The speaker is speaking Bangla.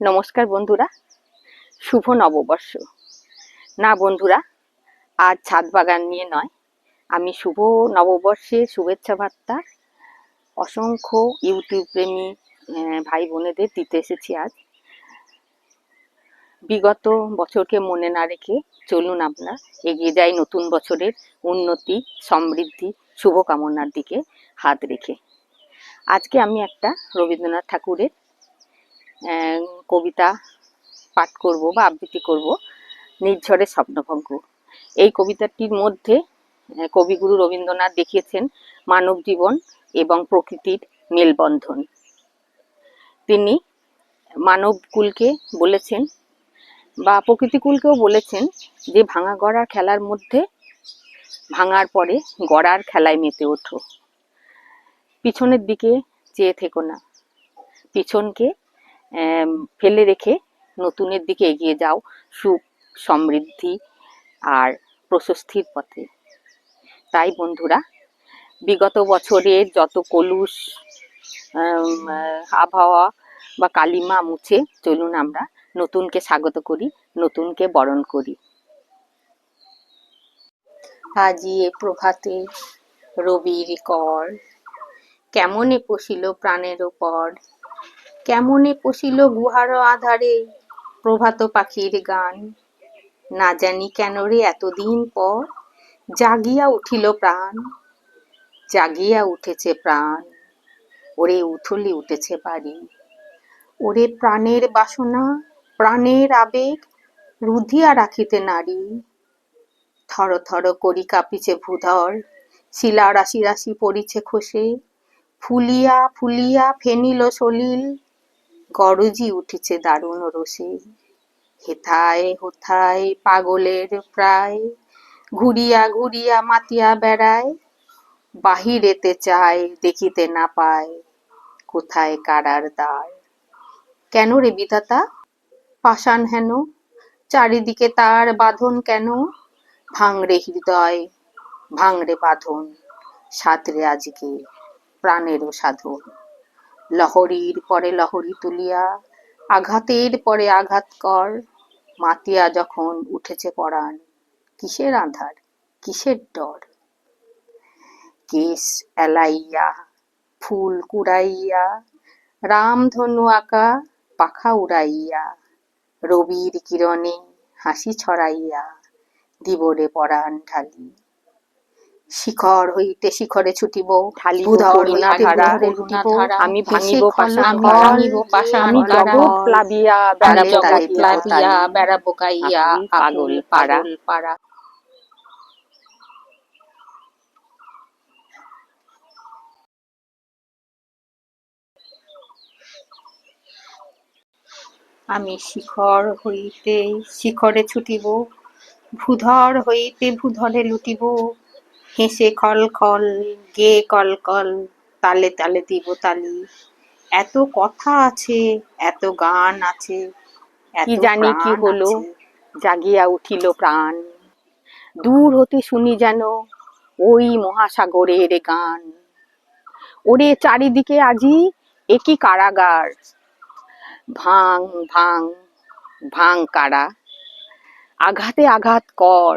নমস্কার বন্ধুরা, শুভ নববর্ষ। না বন্ধুরা, আজ ছাদ বাগান নিয়ে নয়, আমি শুভ নববর্ষের শুভেচ্ছা বার্তা অসংখ্য ইউটিউব প্রেমী ভাই বোনেদের দিতে এসেছি আজ। বিগত বছরকে মনে না রেখে চলুন আমরা এগিয়ে যাই নতুন বছরের উন্নতি, সমৃদ্ধি, শুভকামনার দিকে হাত রেখে। আজকে আমি একটা রবীন্দ্রনাথ ঠাকুরের কবিতা পাঠ করব বা আবৃত্তি করব, নির্ঝরে স্বপ্নভঙ্গ। এই কবিতাটির মধ্যে কবিগুরু রবীন্দ্রনাথ দেখিয়েছেন মানব জীবন এবং প্রকৃতির মেলবন্ধন। তিনি মানবকুলকে বলেছেন বা প্রকৃতিকুলকেও বলেছেন যে, ভাঙা গড়ার খেলার মধ্যে ভাঙার পরে গড়ার খেলায় মেতে ওঠো। পিছনের দিকে চেয়ে থেকো না। পিছনকে ফেলে রেখে নতুনের দিকে এগিয়ে যাও। সুখ, সমৃদ্ধি আর প্রশস্তির পথে। তাই বন্ধুরা, বিগত বছরের যত কলুষ আবহাওয়া বা কালিমা মুছে চলুন আমরা নতুনকে স্বাগত করি, নতুনকে বরণ করি। আজিয়ে প্রভাতে রবির কর, কেমনে পশিল প্রাণের ওপর? কেমনে পশিল গুহার আধারে প্রভাত পাখির গান? না জানি কেন রে এতদিন পর জাগিয়া উঠিল প্রাণ, জাগিয়া উঠেছে প্রাণ। ওরে উথলি উঠেছে বাড়ি। ওরে প্রাণের বাসনা, প্রাণের আবেগ রুধিয়া রাখিতে নারী। থর থর করি কাঁপিছে ভূধর, শিলা রাশি রাশি পড়িছে খসে। ফুলিয়া ফুলিয়া ফেনিল সলিল গরজি উঠেছে দারুণ রসে। হেথায়, হোথায়, পাগলের প্রায়। ঘুরিয়া ঘুরিয়া, মাতিয়া বেড়ায়। বাহিরেতে চায়, দেখিতে না পায়। কোথায় কারার দ্বার? কেন রে বিধাতা? পাষাণ হেন। চারিদিকে তার বাঁধন কেন? ভাঙরে হৃদয়, ভাঙরে বাঁধন। সাঁতরে আজকে প্রাণেরও সাধন। লহরীর পরে লহরী তুলিয়া, আঘাতের পরে আঘাত কর, মাতিয়া যখন উঠেছে পরাণ, কিসের আধার, কিসের ডর? কেশ এলাইয়া, ফুল কুড়াইয়া, রামধনু আঁকা, পাখা উড়াইয়া, রবির কিরণে হাসি ছড়াইয়া, দিবরে পরাণ ঢালি। শিখর হইতে শিখরে ছুটিব ঢালিব করুণা ধারা, আমি ভাঙিব আমি ভাঙিব পাষাণ আমি জগৎ প্লাবিয়া বেড়াবো প্লাবিয়া বেড়াবো গাইয়া পাগল পাড়া। পাড়া। আমি শিখর হইতে শিখরে ছুটিব ভূধর হইতে ভূধরে লুটিব। হেসে খল খল গে কল কল তালে তালে দিব তালি। এত কথা আছে এত গান আছে কি জানি কি হলো? জাগিয়া উঠিল প্রাণ। দূর হতে শুনি যেন ওই মহাসাগরের গান। ওরে চারিদিকে আজি একই কারাগার। ভাং ভাং ভাং কারা। আঘাতে আঘাত কর।